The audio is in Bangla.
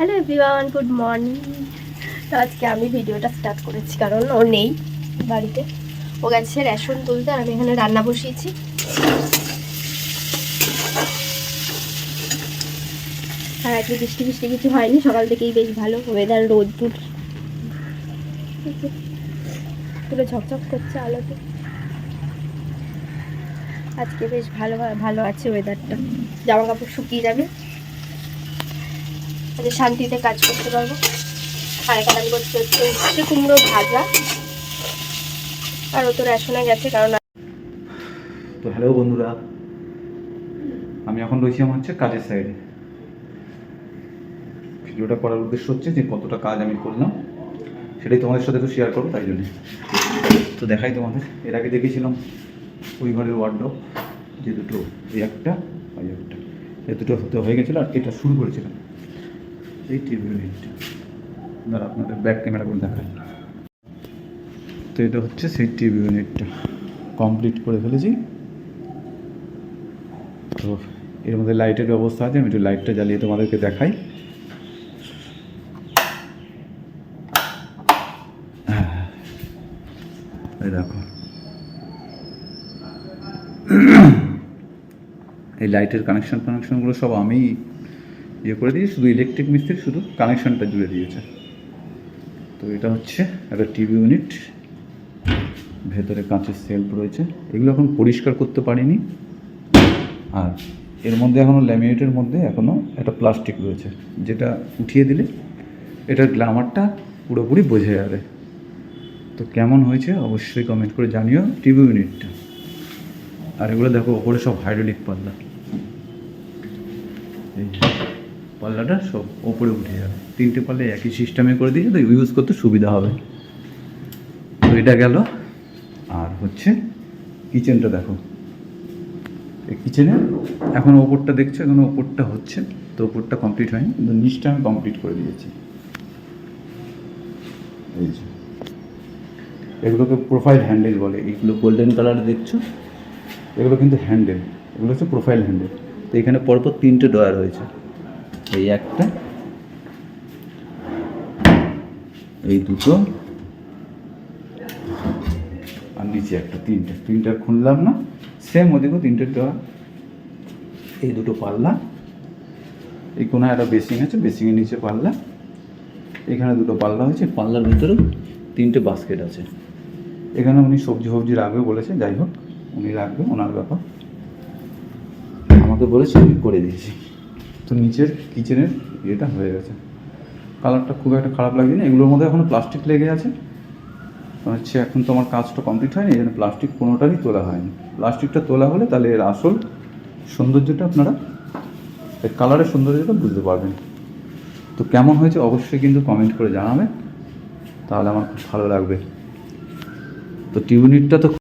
হ্যালো এভরিওয়ান গুড মর্নিং তো আজকে আমি ভিডিওটা স্টার্ট করেছি, কারণ ও নেই বাড়িতে। ও গেছে রেশন তুলতে আমি এখানে রান্না বসিয়েছি। আর আজকে বৃষ্টি বৃষ্টি কিছু হয়নি, সকাল থেকেই বেশ ভালো ওয়েদার রোদ্দুর পুরো ঝকঝক করছে আলোতে। আজকে বেশ ভালো ভালো আছে ওয়েদারটা জামা কাপড় শুকিয়ে যাবে। তাহলে শান্তিতে কাজ করতে পারব। আর এখানে আমি করতে হচ্ছে, উচ্ছে কুমড়ো ভাজা। আর ও তো রেশনে গেছে, কারণ তো হ্যালো বন্ধুরা। আমি এখন রয়েছি আমার হচ্ছে কাজের সাইডে ভিডিওটা করার উদ্দেশ্য হচ্ছে যে কতটা কাজ আমি করলাম, সেটাই তোমাদের সাথে একটু শেয়ার করব, তাই জন্য। তো দেখাই তোমাদের, এর আগে দেখেছিলাম ওই ঘরের ওয়ার্ডরোব যে দুটো এই একটা ওই একটা। এই দুটো হতে হয়ে গেছিল, আর এটা শুরু করেছিলাম। এই টিভি ইউনিটটা দাঁড়া আপনাদের ব্যাক ক্যামেরা করে দেখাই। তো এটা হচ্ছে সেই টিভি ইউনিটটা কমপ্লিট করে ফেলেছি। তো এর মধ্যে লাইটের ব্যবস্থা আছে আমি একটু লাইটটা জ্বালিয়ে তোমাদেরকে দেখাই। হ্যাঁ, এই দেখো। এই লাইটের কানেকশন কানেকশনগুলো সব আমি ইয়ে করে দিয়েছি, শুধু ইলেকট্রিক মিস্ত্রি, শুধু কানেকশনটা জুড়ে দিয়েছে। তো এটা হচ্ছে একটা টিভি ইউনিট ভেতরে কাঁচের সেলফ রয়েছে। এগুলো এখন পরিষ্কার করতে পারিনি। আর এর মধ্যে এখনও ল্যামিনেটের মধ্যে এখনও একটা প্লাস্টিক রয়েছে। যেটা উঠিয়ে দিলে এটার গ্লামারটা পুরোপুরি বোঝা যাবে। তো কেমন হয়েছে অবশ্যই কমেন্ট করে জানিও টিভি ইউনিটটা আর এগুলো দেখো, ওপরে সব হাইড্রোলিক পাল্লা। এই পাল্লাটা সব ওপরে উঠে যাবে। তিনটে পাল্লা একই সিস্টেমে করে দিয়েছে তো ইউজ করতে সুবিধা হবে। তো এটা গেল। আর হচ্ছে কিচেনটা দেখো। এই কিচেনে এখন ওপরটা দেখছ? এখন ওপরটা হচ্ছে, তো ওপরটা কমপ্লিট হয়নি। কিন্তু নিচটা আমি কমপ্লিট করে দিয়েছি। এই যে। এগুলোকে প্রোফাইল হ্যান্ডেল বলে। এইগুলো গোল্ডেন কালার দেখছ? এগুলো কিন্তু হ্যান্ডেল এগুলো হচ্ছে প্রোফাইল হ্যান্ডেল তো এখানে পরপর তিনটে ডয়ার হয়েছে এই একটা, এই দুটো, আর নিচে একটা, তিনটে। তিনটা খুললাম না সেম ওদিকেও তিনটে ডয়ার এই দুটো পাল্লা, এই কোনো একটা বেসিং আছে বেসিংয়ের নিচে পাল্লা। এখানে দুটো পাল্লা হয়েছে পাল্লার ভিতরেও তিনটে বাস্কেট আছে। এখানে উনি সবজি ফবজি রাখবে বলেছে, যাই হোক, উনি রাখবে, ওনার ব্যাপার। আমাকে বলেছে, আমি করে দিয়েছি। তো নিচের কিচেনের ইয়েটা হয়ে গেছে। কালারটা খুব একটা খারাপ লাগছে না এগুলোর মধ্যে এখনও প্লাস্টিক লেগে আছে। হচ্ছে এখন তো আমার কাজটা কমপ্লিট হয়নি, এই জন্য প্লাস্টিক কোনোটারই তোলা হয়নি। প্লাস্টিকটা তোলা হলে তাহলে এর আসল সৌন্দর্যটা আপনারা, এর কালারের সৌন্দর্যটা বুঝতে পারবেন। তো কেমন হয়েছে অবশ্যই কিন্তু কমেন্ট করে জানাবেন। তাহলে আমার খুব ভালো লাগবে। তো টিউনিটটা তো